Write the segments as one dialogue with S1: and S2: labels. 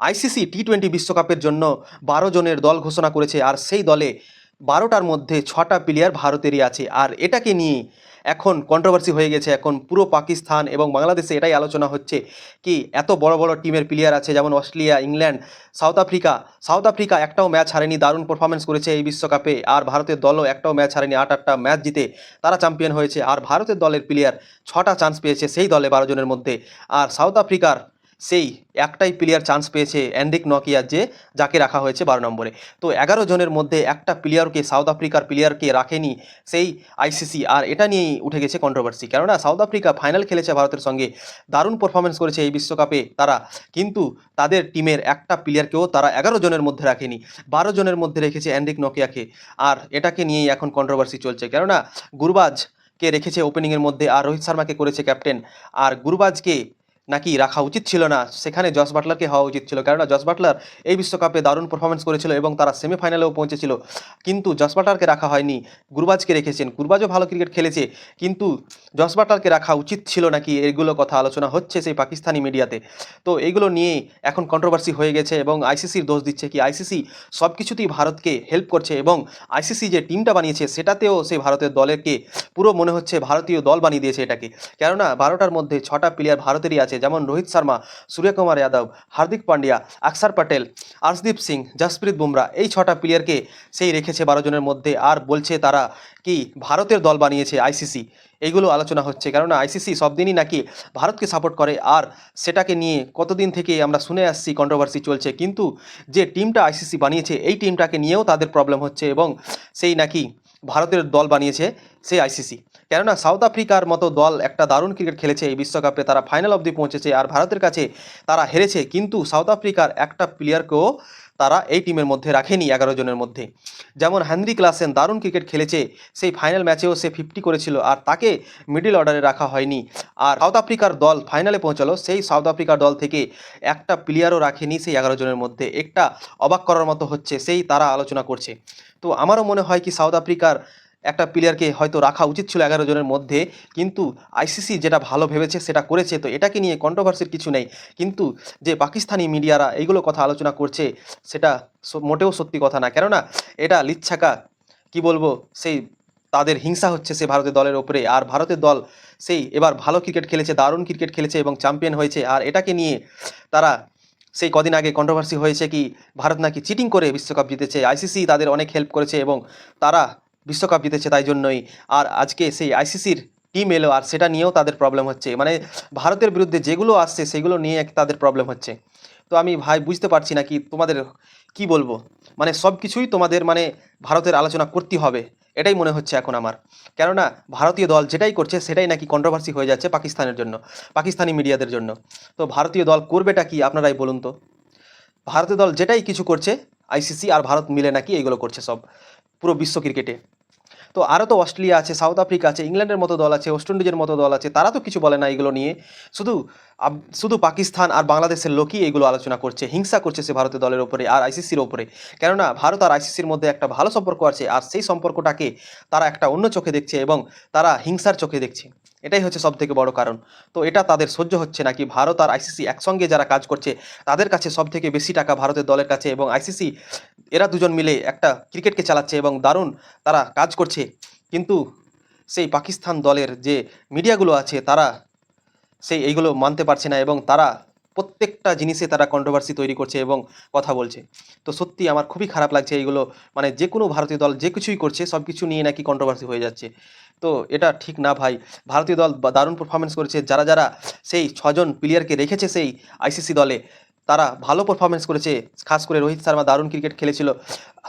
S1: ICC T twenty বিশ্বকাপের জন্য বারো জনের দল ঘোষণা করেছে আর সেই দলে বারোটার মধ্যে ছটা প্লেয়ার ভারতেরই আছে। আর এটাকে নিয়ে এখন কন্ট্রোভার্সি হয়ে গেছে। এখন পুরো পাকিস্তান এবং বাংলাদেশে এটাই আলোচনা হচ্ছে কি, এত বড় বড় টিমের প্লেয়ার আছে যেমন Australia England, South Africa. South Africa একটাও ম্যাচ হারেনি, দারুণ পারফরমেন্স করেছে এই বিশ্বকাপে। আর ভারতের দলও একটাও ম্যাচ হারেনি আট আটটা ম্যাচ জিতে তারা চ্যাম্পিয়ন হয়েছে। আর ভারতের দলের প্লেয়ার ছটা চান্স পেয়েছে সেই দলে বারো জনের মধ্যে। আর সাউথ আফ্রিকার সেই একটাই প্লেয়ার চান্স পেয়েছে অ্যান্ড্রিক নকিয়া যে, যাকে রাখা হয়েছে বারো নম্বরে। তো এগারো জনের মধ্যে একটা প্লেয়ারকে সাউথ আফ্রিকার প্লেয়ারকে রাখেনি সেই আইসিসি আর এটা নিয়েই উঠে গেছে কন্ট্রোভার্সি কেননা সাউথ আফ্রিকা ফাইনাল খেলেছে ভারতের সঙ্গে, দারুণ পারফরমেন্স করেছে এই বিশ্বকাপে তারা। কিন্তু তাদের টিমের একটা প্লেয়ারকেও তারা এগারো জনের মধ্যে রাখেনি। বারো জনের মধ্যে রেখেছে অ্যান্ড্রিক নকিয়াকে আর এটাকে নিয়েই এখন কন্ট্রোভার্সি চলছে। কেননা গুরবাজকে রেখেছে ওপেনিংয়ের মধ্যে আর রোহিত শর্মাকে করেছে ক্যাপ্টেন আর গুরবাজকে নাকি রাখা উচিত ছিল না? সেখানে জস বাটলারকে হওয়া উচিত ছিল। কেননা জস বাটলার এই বিশ্বকাপে দারুণ পারফরমেন্স করেছিল এবং তারা সেমিফাইনালেও পৌঁছেছিল। কিন্তু জস বাটলারকে রাখা হয়নি। গুরবাজকে রেখেছেন। গুরবাজও ভালো ক্রিকেট খেলেছে। কিন্তু জস বাটলারকে রাখা উচিত ছিল নাকি এগুলো কথা আলোচনা হচ্ছে সেই পাকিস্তানি মিডিয়াতে? তো এইগুলো নিয়ে এখন কন্ট্রোভার্সি হয়ে গেছে এবং আইসিসির দোষ দিচ্ছে কি? আইসিসি সব কিছুতেই ভারতকে হেল্প করছে এবং আইসিসি যে টিমটা বানিয়েছে, সেটাতেও সেই ভারতের দলেরকে পুরো মনে হচ্ছে ভারতীয় দল বানিয়ে দিয়েছে এটাকে। কেননা বারোটার মধ্যে ছটা প্লেয়ার ভারতেরই আছে। যেমন রোহিত শর্মা, সূর্যকুমার যাদব, হার্দিক পান্ডিয়া, আকসার পটেল আর্শদীপ সিং, জসপ্রীত বুমরা এই ছটা প্লেয়ারকে সেই রেখেছে বারো জনের মধ্যে। আর বলছে তারা কি ভারতের দল বানিয়েছে আইসিসি এইগুলো আলোচনা হচ্ছে। কেননা আইসিসি সব দিনই নাকি ভারতকে সাপোর্ট করে। আর সেটাকে নিয়ে কতদিন থেকে আমরা শুনে আসছি কন্ট্রোভার্সি চলছে। কিন্তু যে টিমটা আইসিসি বানিয়েছে, এই টিমটাকে নিয়েও তাদের প্রবলেম হচ্ছে এবং সেই নাকি ভারতের দল বানিয়েছে সেই আইসিসি কেননা সাউথ আফ্রিকার মতো দল একটা দারুণ ক্রিকেট খেলেছে এই বিশ্বকাপে। তারা ফাইনাল অবধি পৌঁছেছে আর ভারতের কাছে তারা হেরেছে, কিন্তু সাউথ আফ্রিকার একটা প্লেয়ারকেও তারা এই টিমের মধ্যে রাখেনি এগারো জনের মধ্যে। যেমন হ্যানরি ক্লাসেন দারুণ ক্রিকেট খেলেছে, সেই ফাইনাল ম্যাচেও সে ফিফটি করেছিল আর তাকে মিডিল অর্ডারে রাখা হয়নি। আর সাউথ আফ্রিকার দল ফাইনালে পৌঁছালো, সেই সাউথ আফ্রিকার দল থেকে একটা প্লেয়ারও রাখেনি সেই এগারো জনের মধ্যে। একটা অবাক করার মতো হচ্ছে, সেই তারা আলোচনা করছে। তো আমারও মনে হয় কি সাউথ আফ্রিকার একটা প্লেয়ারকে হয়তো রাখা উচিত ছিল এগারো জনের মধ্যে, কিন্তু আইসিসি যেটা ভালো ভেবেছে সেটা করেছে, তো এটাকে নিয়ে কন্ট্রোভার্সির কিছু নেই। কিন্তু যে পাকিস্তানি মিডিয়ারা এইগুলো কথা আলোচনা করছে, সেটা মোটেও সত্যি কথা না। কেননা এটা লিচ্ছাকা, কি বলব, সেই তাদের হিংসা হচ্ছে সে ভারতের দলের ওপরে। আর ভারতের দল সেই এবার ভালো ক্রিকেট খেলেছে, দারুণ ক্রিকেট খেলেছে এবং চ্যাম্পিয়ন হয়েছে। আর এটাকে নিয়ে তারা সেই কদিন আগে কন্ট্রোভার্সি হয়েছে কি, ভারত নাকি চিটিং করে বিশ্বকাপ জিতেছে। আইসিসি তাদের অনেক হেল্প করেছে এবং তারা বিশ্বকাপ জিতেছে তাই জন্যই। আর আজকে সেই আইসিসির টিম এলো আর সেটা নিয়েও তাদের প্রবলেম হচ্ছে। মানে ভারতের বিরুদ্ধে যেগুলো আসছে সেগুলো নিয়ে তাদের প্রবলেম হচ্ছে। তো আমি ভাই বুঝতে পারছি না কি তোমাদের কি বলব? মানে সব কিছুই তোমাদের মানে ভারতের আলোচনা করতে হবে। এটাই মনে হচ্ছে এখন আমার। কেননা ভারতীয় দল যেটাই করছে সেটাই নাকি কন্ট্রোভার্সি হয়ে যাচ্ছে পাকিস্তানের জন্য, পাকিস্তানি মিডিয়াদের জন্য। তো ভারতীয় দল করবেটা কি আপনারাই বলুন তো? ভারতীয় দল যেটাই কিছু করছে, আইসিসি আর ভারত মিলে নাকি এগুলো করছে সব। পুরো বিশ্ব ক্রিকেটে। তো আরও তো অস্ট্রেলিয়া আছে, সাউথ আফ্রিকা আছে, ইংল্যান্ডের মতো দল আছে, ওয়েস্ট ইন্ডিজের মতো দল আছে, তারা তো কিছু বলে না এগুলো নিয়ে। শুধু শুধু পাকিস্তান আর বাংলাদেশের লোকই এগুলো আলোচনা করছে, হিংসা করছে সে ভারতের দলের ওপরে আর আইসিসির ওপরে কেননা ভারত আর আইসিসির মধ্যে একটা ভালো সম্পর্ক আছে আর সেই সম্পর্কটাকে তারা একটা অন্য চোখে দেখছে এবং তারা হিংসার চোখে দেখছে। এটাই হচ্ছে সব থেকে বড় কারণ। তো এটা তাদের সহ্য হচ্ছে নাকি ভারত আর আইসিসি একসঙ্গে যারা কাজ করছে, তাদের কাছে সব থেকে বেশি টাকা ভারতের দলের কাছে এবং আইসিসি এরা দুজন মিলে একটা ক্রিকেটকে চালাচ্ছে এবং দারুণ তারা কাজ করছে। কিন্তু সেই পাকিস্তান দলের যে মিডিয়াগুলো আছে, তারা সেই এইগুলো মানতে পারছে না এবং তারা প্রত্যেকটা জিনিসে তারা কন্ট্রোভার্সি তৈরি করছে এবং কথা বলছে। তো সত্যি আমার খুবই খারাপ লাগছে এইগুলো মানে যে কোনো ভারতীয় দল যে কিছুই করছে সব কিছু নিয়ে নাকি কন্ট্রোভার্সি হয়ে যাচ্ছে। তো এটা ঠিক না ভাই। ভারতীয় দল দারুণ পারফরমেন্স করেছে। যারা যারা সেই ছজন প্লেয়ারকে রেখেছে সেই আইসিসি দলে তারা ভালো পারফরমেন্স করেছে। খাস করে রোহিত শর্মা দারুণ ক্রিকেট খেলেছিল।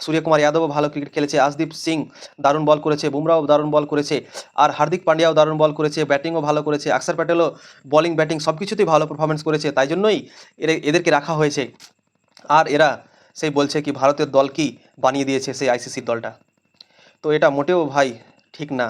S1: সূর্যকুমার যাদবও ভালো ক্রিকেট খেলেছে। আশদীপ সিং দারুণ বল করেছে। বুমরাও দারুণ বল করেছে। আর হার্দিক পান্ডিয়াও দারুণ বল করেছে। ব্যাটিংও ভালো করেছে। অক্ষর প্যাটেলও বলিং ব্যাটিং সব কিছুতেই ভালো পারফরমেন্স করেছে। তাই জন্যই এদেরকে রাখা হয়েছে। আর এরা সেই বলছে কি, ভারতের দল কি বানিয়ে দিয়েছে সেই আইসিসির দলটা। তো এটা মোটেও ভাই ঠিক না।